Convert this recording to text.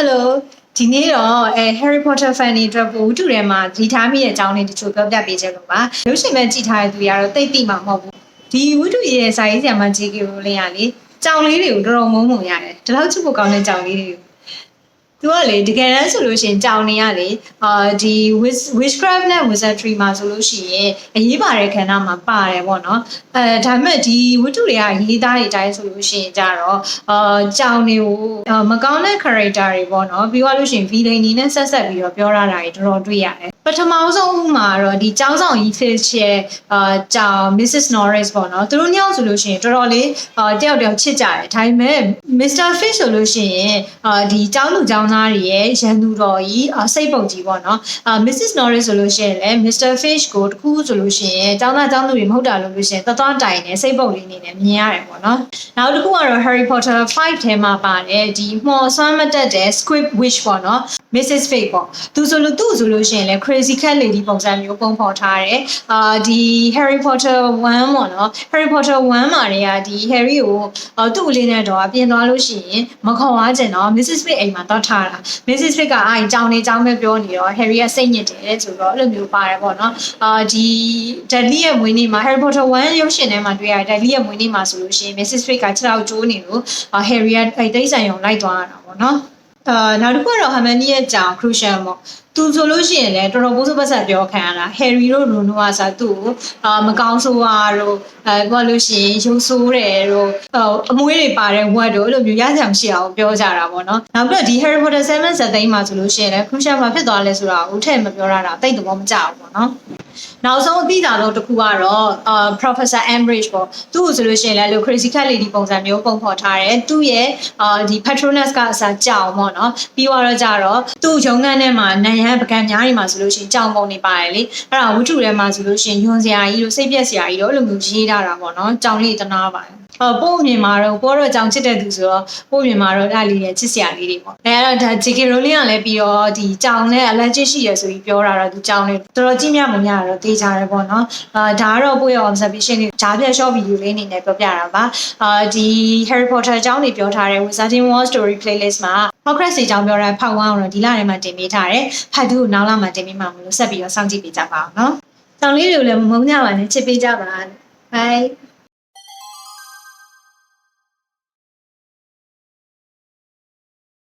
Hello ဒီနေ့တော့အဲ Harry Potter fan တွေအတွက်ကိုတူထဲမှာဒီထားမိရဲ့အကြောင်းလေးတချို့ပြောပြပေးချင်လို့ပါရုပ်ရှင်မဲ့ကြည့်ထားတဲ့သူတွေကတော့တိတ်တိမှမဟုတ်ဘူးဒီဝတ္ထုရဲ့စာရေးဆရာမ JK Rowling ကလေကြောင်လေးတွေကိုတော်တော်မုန်းမှုရတယ်ဒီလောက်ချစ်ဖို့ကောင်းတဲ့ကြောင်လေးတွေကို သူကလေတကယ်တမ်းဆိုလို့ရှိရင်ကြောင်နေရလေအာဒီ wish- witchcraft နဲ့ wizardry မှာဆိုလို့ရှိရင်အရေးပါတဲ့ခန္ဓာမှာပါတယ်ပေါ့နော်အဲဒါပေမဲ့ဒီဝတ္ထုတွေကရေးသားတွေအတိုင်းဆိုလို့ရှိရင်ကြတော့အာကြောင်တွေကိုအာမကောင်းတဲ့ character တွေပေါ့နော်ပြီးသွားလို့ရှိရင် villain တွေနဲ့ဆက်ဆက်ပြီးတော့ပြောရတာတွေတော်တော်တွေ့ရတယ် ပထမဆုံးဥမှာတော့ဒီကျောင်းဆောင်ကြီး fish ရဲ့အာကြောင် Mrs Norris ပေါ့နော်သူတို့ညောင်ဆိုလို့ရှိရင်တော်တော်လေးအာတယောက်တယောက်ချစ်ကြတယ်ဒါပေမဲ့ Mr Fish ဆိုလို့ရှိရင်အာဒီကျောင်းသူကျောင်းသားတွေရဲ့ရန်သူတော်ကြီးအာစိတ်ပုတ်ကြီးပေါ့နော်အာ Mrs Norris ဆိုလို့ရှိရင်လည်း Mr Fish ကိုတခုဆိုလို့ရှိရင်ကျောင်းသားကျောင်းသူတွေမဟုတ်တာလို့လို့ရှိရင်တတော်တိုင်နဲ့စိတ်ပုတ်လေးနေနဲ့မြင်ရတယ်ပေါ့နော်နောက်တစ်ခုကတော့ Harry Potter 5ထဲမှာပါတယ်ဒီမှော်ဆွမ်းမတက်တဲ့ Squib Wish ပေါ့နော် Mrs Fate ပေါ့သူဆိုလို့သူ့ဆိုလို့ရှိရင်လည်း Crazy Cat Lady ပုံစံမျိုးပုံဖော်ထားတယ်အာဒီ Harry Potter 1ပေါ့နော် Harry Potter 1မှာတွေကဒီ Harry ကိုအာသူ့ကလေးနဲ့တော့ပြင်သွားလို့ရှိရင်မခေါ်သွားကျင်တော့ Mrs Fate အိမ်မှာတော့ထားတာ Mrs Fate ကအားကြောင်နေကြောင်ပဲပြောနေတော့ Harry ကစိတ်ညစ်တယ်ဆိုတော့အဲ့လိုမျိုးပါတယ်ပေါ့နော်အာဒီ Dudley ရဲ့မွေးနေ့မှာ Harry Potter 1ရုပ်ရှင်ထဲမှာတွေ့ရတဲ့ Dudley ရဲ့မွေးနေ့မှာဆိုလို့ရှိရင် Mrs Fate ကခြေထောက်ကျိုးနေလို့အာ Harry ကအဲ့တိတ်ဆိုင်ရုံလိုက်သွားတာပေါ့နော် အာနောက်တစ်ခုကတော့ Hermione ရဲ့ကြောင် crucial ပေါ့သူဆိုလို့ရှိရင်လည်းတော်တော်ပိုးစိုးပတ်ဆက်ပြောခံရတာ Harry တို့ Ron တို့ကစားသူ့ကိုအာမကောင်းဆိုးတာတို့အဲဘာလို့ရှိရင်ရုပ်ဆိုးတယ်တို့ဟိုအမွေးတွေပါတဲ့ word တို့အဲ့လိုမျိုးရကြမရှိအောင်ပြောကြတာပေါ့နော်နောက်ပြီးတော့ဒီ Harry Potter 7 set သိမ်းမှာဆိုလို့ရှိရင်လည်း crucial မှာဖြစ်သွားလဲဆိုတာကိုထည့်မပြောရတာတိတ်တော့မကြောက်ဘူးပေါ့နော် နောက်ဆုံးအပြီးတာတော့တစ်ခုကတော့အာ Professor Ambridge ပေါ့သူ့ကိုဆိုလို့ရှိရင်လည်းလို့ crazy cat lady ပုံစံမျိုးပုံဖော်ထားတယ်သူ့ရဲ့အာဒီ Patronus ကအစားကြောင်ပေါ့နော်ပြီးတော့ကြတော့သူ့ရုံးခန်းထဲမှာနန်ရန်ပကံများနေမှာဆိုလို့ရှိရင်ကြောင်ပုံနေပါတယ်လေအဲ့ဒါဝတ္ထုထဲမှာဆိုလို့ရှိရင်ယွန်စရာကြီးတို့စိတ်ပြက်စရာကြီးတို့အဲ့လိုမျိုးရေးထားတာပေါ့နော်ကြောင်လေးတနာပါတယ် အော်ပို့အမြင်မှာတော့ပို့တော့ကြောင်ချစ်တဲ့သူဆိုတော့ပို့အမြင်မှာတော့အဲ့လေးရဲ့ချစ်စရာလေးတွေပေါ့အဲအဲ့တော့ဒါ JK Rowling ကလည်းပြီးတော့ဒီကြောင်နဲ့ allergic ရှိရဆိုပြီးပြောတာတော့ဒီကြောင်လေးတော်တော်ကြီးမြတ်မများတော့တေးကြတယ်ပေါ့နော်အာဒါကတော့ပို့ရဲ့ observation တွေဂျားပြ short video လေးအနေနဲ့ပြောပြတာပါအာဒီ Harry Potter အကြောင်းတွေပြောထားတဲ့ Wizarding World Story playlist မှာ Hogwarts အကြောင်းပြောတဲ့ဖတ်ဝမ်းအောင်တော့ဒီလထဲမှာတင်ပေးထားတယ်ဖတ်သူကိုနောက်လာမှာတင်ပေးမှာမလို့ဆက်ပြီးတော့စောင့်ကြည့်ပေးကြပါအောင်နော်။တောင်လေးတွေကိုလည်းမမုန်းကြပါနဲ့ချစ်ပေးကြပါ Bye